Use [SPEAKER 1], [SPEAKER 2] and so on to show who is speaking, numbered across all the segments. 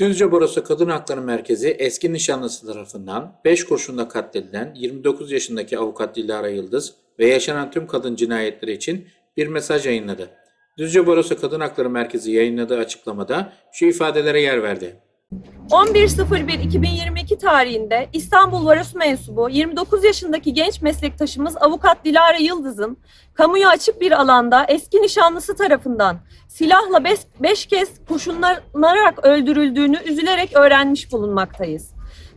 [SPEAKER 1] Düzce Barosu Kadın Hakları Merkezi eski nişanlısı tarafından 5 kurşunla katledilen 29 yaşındaki avukat Dilara Yıldız ve yaşanan tüm kadın cinayetleri için bir mesaj yayınladı. Düzce Barosu Kadın Hakları Merkezi yayınladığı açıklamada şu ifadelere yer verdi.
[SPEAKER 2] 11.01.2022 tarihinde İstanbul Varosu mensubu 29 yaşındaki genç meslektaşımız avukat Dilara Yıldız'ın kamuya açık bir alanda eski nişanlısı tarafından silahla 5 kez kurşunlanarak öldürüldüğünü üzülerek öğrenmiş bulunmaktayız.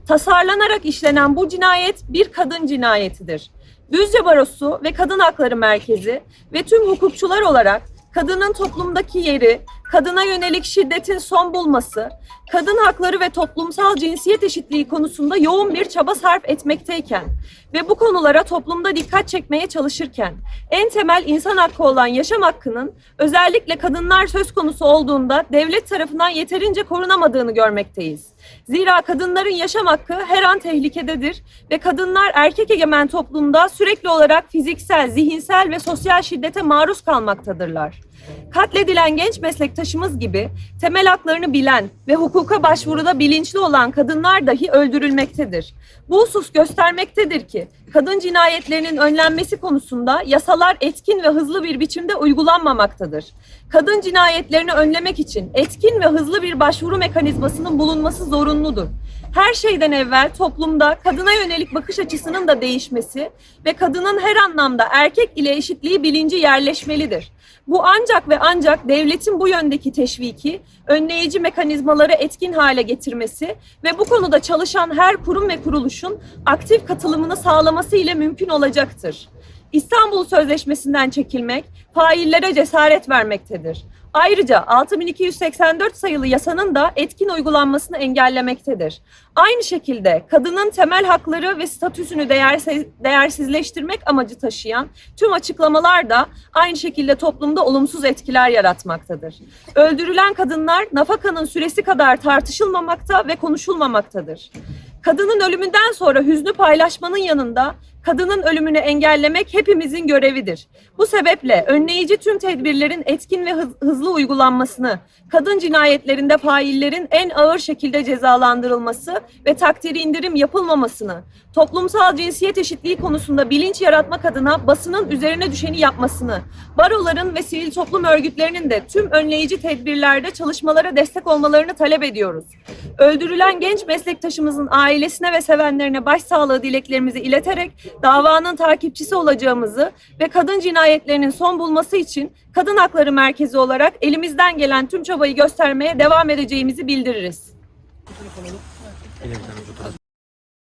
[SPEAKER 2] Tasarlanarak işlenen bu cinayet bir kadın cinayetidir. Düzce Barosu ve Kadın Hakları Merkezi ve tüm hukukçular olarak kadının toplumdaki yeri, kadına yönelik şiddetin son bulması, kadın hakları ve toplumsal cinsiyet eşitliği konusunda yoğun bir çaba sarf etmekteyken ve bu konulara toplumda dikkat çekmeye çalışırken en temel insan hakkı olan yaşam hakkının özellikle kadınlar söz konusu olduğunda devlet tarafından yeterince korunamadığını görmekteyiz. Zira kadınların yaşam hakkı her an tehlikededir ve kadınlar erkek egemen toplumda sürekli olarak fiziksel, zihinsel ve sosyal şiddete maruz kalmaktadırlar. Katledilen genç meslektaşımız gibi temel haklarını bilen ve hukuka başvuruda bilinçli olan kadınlar dahi öldürülmektedir. Bu husus göstermektedir ki kadın cinayetlerinin önlenmesi konusunda yasalar etkin ve hızlı bir biçimde uygulanmamaktadır. Kadın cinayetlerini önlemek için etkin ve hızlı bir başvuru mekanizmasının bulunması zorunludur. Her şeyden evvel toplumda kadına yönelik bakış açısının da değişmesi ve kadının her anlamda erkek ile eşitliği bilinci yerleşmelidir. Bu ancak ve ancak devletin bu yöndeki teşviki, önleyici mekanizmaları etkin hale getirmesi ve bu konuda çalışan her kurum ve kuruluşun aktif katılımını sağlaması ile mümkün olacaktır. İstanbul Sözleşmesi'nden çekilmek faillere cesaret vermektedir. Ayrıca 6284 sayılı yasanın da etkin uygulanmasını engellemektedir. Aynı şekilde kadının temel hakları ve statüsünü değersiz, değersizleştirmek amacı taşıyan tüm açıklamalar da aynı şekilde toplumda olumsuz etkiler yaratmaktadır. Öldürülen kadınlar nafakanın süresi kadar tartışılmamakta ve konuşulmamaktadır. Kadının ölümünden sonra hüznü paylaşmanın yanında kadının ölümünü engellemek hepimizin görevidir. Bu sebeple önleyici tüm tedbirlerin etkin ve hız- hızlı uygulanmasını, kadın cinayetlerinde faillerin en ağır şekilde cezalandırılması ve takdiri indirim yapılmamasını, toplumsal cinsiyet eşitliği konusunda bilinç yaratmak adına basının üzerine düşeni yapmasını, baroların ve sivil toplum örgütlerinin de tüm önleyici tedbirlerde çalışmalara destek olmalarını talep ediyoruz. Öldürülen genç meslektaşımızın ailesine ve sevenlerine başsağlığı dileklerimizi ileterek davanın takipçisi olacağımızı ve kadın cinayetlerinin son bulması için Kadın Hakları Merkezi olarak elimizden gelen tüm çabayı göstermeye devam edeceğimizi bildiririz.